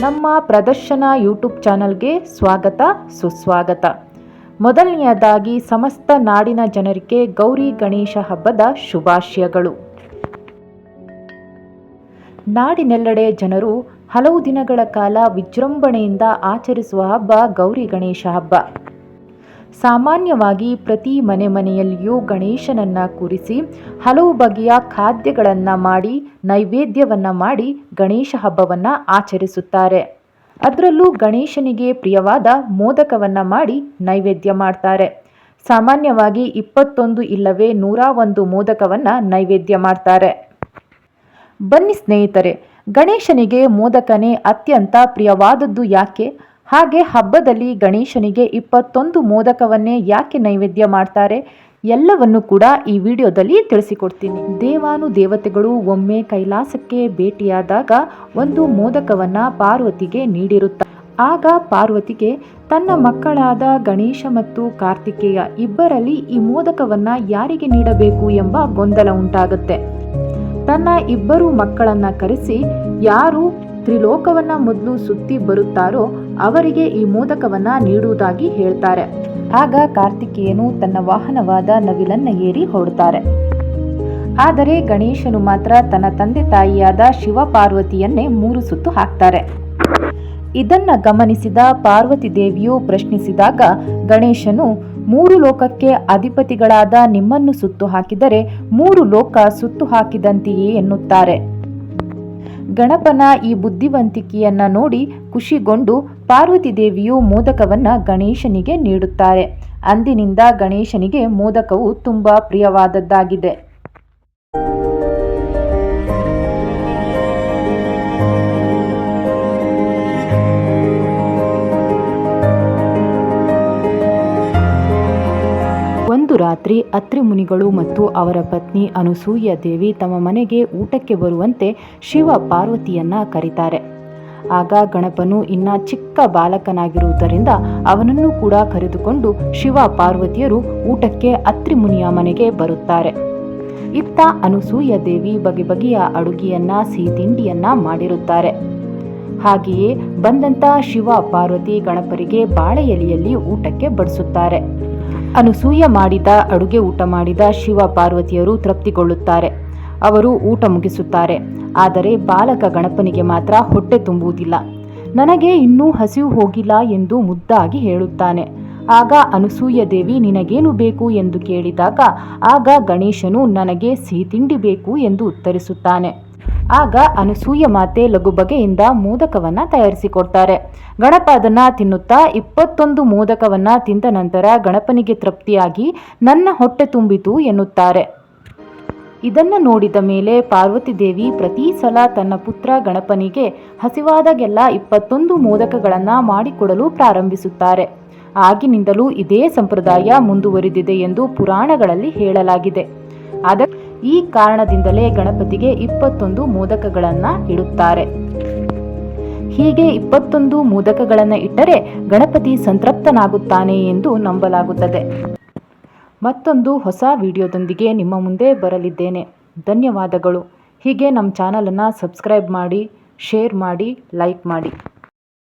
ನಮ್ಮ ಪ್ರದರ್ಶನ ಯೂಟ್ಯೂಬ್ ಚಾನಲ್ಗೆ ಸ್ವಾಗತ, ಸುಸ್ವಾಗತ. ಮೊದಲನೆಯದಾಗಿ ಸಮಸ್ತ ನಾಡಿನ ಜನರಿಗೆ ಗೌರಿ ಗಣೇಶ ಹಬ್ಬದ ಶುಭಾಶಯಗಳು. ನಾಡಿನೆಲ್ಲೆಡೆ ಜನರು ಹಲವು ದಿನಗಳ ಕಾಲ ವಿಜೃಂಭಣೆಯಿಂದ ಆಚರಿಸುವ ಹಬ್ಬ ಗೌರಿ ಗಣೇಶ ಹಬ್ಬ. ಸಾಮಾನ್ಯವಾಗಿ ಪ್ರತಿ ಮನೆ ಮನೆಯಲ್ಲಿಯೂ ಗಣೇಶನನ್ನು ಕೂರಿಸಿ ಹಲವು ಬಗೆಯ ಖಾದ್ಯಗಳನ್ನು ಮಾಡಿ, ನೈವೇದ್ಯವನ್ನು ಮಾಡಿ ಗಣೇಶ ಹಬ್ಬವನ್ನು ಆಚರಿಸುತ್ತಾರೆ. ಅದರಲ್ಲೂ ಗಣೇಶನಿಗೆ ಪ್ರಿಯವಾದ ಮೋದಕವನ್ನು ಮಾಡಿ ನೈವೇದ್ಯ ಮಾಡ್ತಾರೆ. ಸಾಮಾನ್ಯವಾಗಿ ಇಪ್ಪತ್ತೊಂದು ಇಲ್ಲವೇ ನೂರ ಒಂದು ಮೋದಕವನ್ನು ನೈವೇದ್ಯ ಮಾಡ್ತಾರೆ. ಬನ್ನಿ ಸ್ನೇಹಿತರೆ, ಗಣೇಶನಿಗೆ ಮೋದಕನೇ ಅತ್ಯಂತ ಪ್ರಿಯವಾದದ್ದು ಯಾಕೆ? ಹಾಗೆ ಹಬ್ಬದಲ್ಲಿ ಗಣೇಶನಿಗೆ ಇಪ್ಪತ್ತೊಂದು ಮೋದಕವನ್ನೇ ಯಾಕೆ ನೈವೇದ್ಯ ಮಾಡ್ತಾರೆ ಎಲ್ಲವನ್ನು ಕೂಡ ಈ ವಿಡಿಯೋದಲ್ಲಿ ತಿಳಿಸಿಕೊಡ್ತೀನಿ. ದೇವಾನು ದೇವತೆಗಳು ಒಮ್ಮೆ ಕೈಲಾಸಕ್ಕೆ ಭೇಟಿಯಾದಾಗ ಒಂದು ಮೋದಕವನ್ನ ಪಾರ್ವತಿಗೆ ನೀಡಿರುತ್ತಾರೆ ಆಗ ಪಾರ್ವತಿಗೆ ತನ್ನ ಮಕ್ಕಳಾದ ಗಣೇಶ ಮತ್ತು ಕಾರ್ತಿಕೇಯ ಇಬ್ಬರಲ್ಲಿ ಈ ಮೋದಕವನ್ನ ಯಾರಿಗೆ ನೀಡಬೇಕು ಎಂಬ ಗೊಂದಲ ಉಂಟಾಗುತ್ತೆ. ತನ್ನ ಇಬ್ಬರು ಮಕ್ಕಳನ್ನ ಕರೆಸಿ, ಯಾರು ತ್ರಿಲೋಕವನ್ನ ಮೊದಲು ಸುತ್ತಿ ಬರುತ್ತಾರೋ ಅವರಿಗೆ ಈ ಮೋದಕವನ್ನ ನೀಡುವುದಾಗಿ ಹೇಳ್ತಾರೆ. ಆಗ ಕಾರ್ತಿಕೇಯನು ತನ್ನ ವಾಹನವಾದ ನವಿಲನ್ನ ಏರಿ ಹೊರಡ್ತಾರೆ ಆದರೆ ಗಣೇಶನು ಮಾತ್ರ ತನ್ನ ತಂದೆ ತಾಯಿಯಾದ ಶಿವ ಪಾರ್ವತಿಯನ್ನೇ ಮೂರು ಸುತ್ತು ಹಾಕ್ತಾರೆ. ಇದನ್ನ ಗಮನಿಸಿದ ಪಾರ್ವತಿ ದೇವಿಯು ಪ್ರಶ್ನಿಸಿದಾಗ, ಗಣೇಶನು, ಮೂರು ಲೋಕಕ್ಕೆ ಅಧಿಪತಿಗಳಾದ ನಿಮ್ಮನ್ನು ಸುತ್ತು ಹಾಕಿದರೆ ಮೂರು ಲೋಕ ಸುತ್ತು ಹಾಕಿದಂತೆಯೇ ಎನ್ನುತ್ತಾರೆ. ಗಣಪನ ಈ ಬುದ್ಧಿವಂತಿಕೆಯನ್ನ ನೋಡಿ ಖುಷಿಗೊಂಡು ಪಾರ್ವತಿ ದೇವಿಯು ಮೋದಕವನ್ನ ಗಣೇಶನಿಗೆ ನೀಡುತ್ತಾರೆ. ಅಂದಿನಿಂದ ಗಣೇಶನಿಗೆ ಮೋದಕವು ತುಂಬಾ ಪ್ರಿಯವಾದದ್ದಾಗಿದೆ. ರಾತ್ರಿ ಅತ್ರಿ ಮುನಿಗಳು ಮತ್ತು ಅವರ ಪತ್ನಿ ಅನುಸೂಯ ದೇವಿ ತಮ್ಮ ಮನೆಗೆ ಊಟಕ್ಕೆ ಬರುವಂತೆ ಶಿವ ಪಾರ್ವತಿಯನ್ನ ಕರೀತಾರೆ. ಆಗ ಗಣಪನು ಇನ್ನ ಚಿಕ್ಕ ಬಾಲಕನಾಗಿರುವುದರಿಂದ ಅವನನ್ನು ಕೂಡ ಕರೆದುಕೊಂಡು ಶಿವ ಪಾರ್ವತಿಯರು ಊಟಕ್ಕೆ ಅತ್ರಿ ಮುನಿಯ ಮನೆಗೆ ಬರುತ್ತಾರೆ. ಇತ್ತ ಅನುಸೂಯ ದೇವಿ ಬಗೆ ಬಗೆಯ ಅಡುಗೆಯನ್ನ ಸಿಹಿ ತಿಂಡಿಯನ್ನ ಮಾಡಿರುತ್ತಾರೆ. ಹಾಗೆಯೇ ಬಂದಂತ ಶಿವ ಪಾರ್ವತಿ ಗಣಪರಿಗೆ ಬಾಳೆ ಎಲೆಯಲ್ಲಿ ಊಟಕ್ಕೆ ಬಡಿಸುತ್ತಾರೆ. ಅನುಸೂಯ ಮಾಡಿದ ಅಡುಗೆ ಊಟ ಮಾಡಿದ ಶಿವ ಪಾರ್ವತಿಯರು ತೃಪ್ತಿಗೊಳ್ಳುತ್ತಾರೆ. ಅವರು ಊಟ ಮುಗಿಸುತ್ತಾರೆ. ಆದರೆ ಬಾಲಕ ಗಣಪನಿಗೆ ಮಾತ್ರ ಹೊಟ್ಟೆ ತುಂಬುವುದಿಲ್ಲ. ನನಗೆ ಇನ್ನೂ ಹಸಿವು ಹೋಗಿಲ್ಲ ಎಂದು ಮುದ್ದಾಗಿ ಹೇಳುತ್ತಾನೆ. ಆಗ ಅನುಸೂಯ ದೇವಿ, ನಿನಗೇನು ಬೇಕು ಎಂದು ಕೇಳಿದಾಗ, ಆಗ ಗಣೇಶನು ನನಗೆ ಸಿಹಿ ತಿಂಡಿ ಬೇಕು ಎಂದು ಉತ್ತರಿಸುತ್ತಾನೆ. ಆಗ ಅನಸೂಯ ಮಾತೆ ಲಘು ಬಗೆಯಿಂದ ಮೋದಕವನ್ನ ತಯಾರಿಸಿಕೊಡ್ತಾರೆ. ಗಣಪ ಅದನ್ನ ತಿನ್ನುತ್ತಾ ಇಪ್ಪತ್ತೊಂದು ಮೋದಕವನ್ನ ತಿಂದ ನಂತರ ಗಣಪನಿಗೆ ತೃಪ್ತಿಯಾಗಿ ನನ್ನ ಹೊಟ್ಟೆ ತುಂಬಿತು ಎನ್ನುತ್ತಾರೆ. ಇದನ್ನ ನೋಡಿದ ಮೇಲೆ ಪಾರ್ವತಿ ದೇವಿ ಪ್ರತಿ ಸಲ ತನ್ನ ಪುತ್ರ ಗಣಪನಿಗೆ ಹಸಿವಾದಾಗೆಲ್ಲ ಇಪ್ಪತ್ತೊಂದು ಮೋದಕಗಳನ್ನ ಮಾಡಿಕೊಡಲು ಪ್ರಾರಂಭಿಸುತ್ತಾರೆ. ಆಗಿನಿಂದಲೂ ಇದೇ ಸಂಪ್ರದಾಯ ಮುಂದುವರಿದಿದೆ ಎಂದು ಪುರಾಣಗಳಲ್ಲಿ ಹೇಳಲಾಗಿದೆ. ಆದ ಈ ಕಾರಣದಿಂದಲೇ ಗಣಪತಿಗೆ ಇಪ್ಪತ್ತೊಂದು ಮೋದಕಗಳನ್ನು ಇಡುತ್ತಾರೆ. ಹೀಗೆ ಇಪ್ಪತ್ತೊಂದು ಮೋದಕಗಳನ್ನು ಇಟ್ಟರೆ ಗಣಪತಿ ಸಂತೃಪ್ತನಾಗುತ್ತಾನೆ ಎಂದು ನಂಬಲಾಗುತ್ತದೆ. ಮತ್ತೊಂದು ಹೊಸ ವಿಡಿಯೋದೊಂದಿಗೆ ನಿಮ್ಮ ಮುಂದೆ ಬರಲಿದ್ದೇನೆ. ಧನ್ಯವಾದಗಳು. ಹೀಗೆ ನಮ್ಮ ಚಾನಲನ್ನು ಸಬ್ಸ್ಕ್ರೈಬ್ ಮಾಡಿ, ಶೇರ್ ಮಾಡಿ, ಲೈಕ್ ಮಾಡಿ.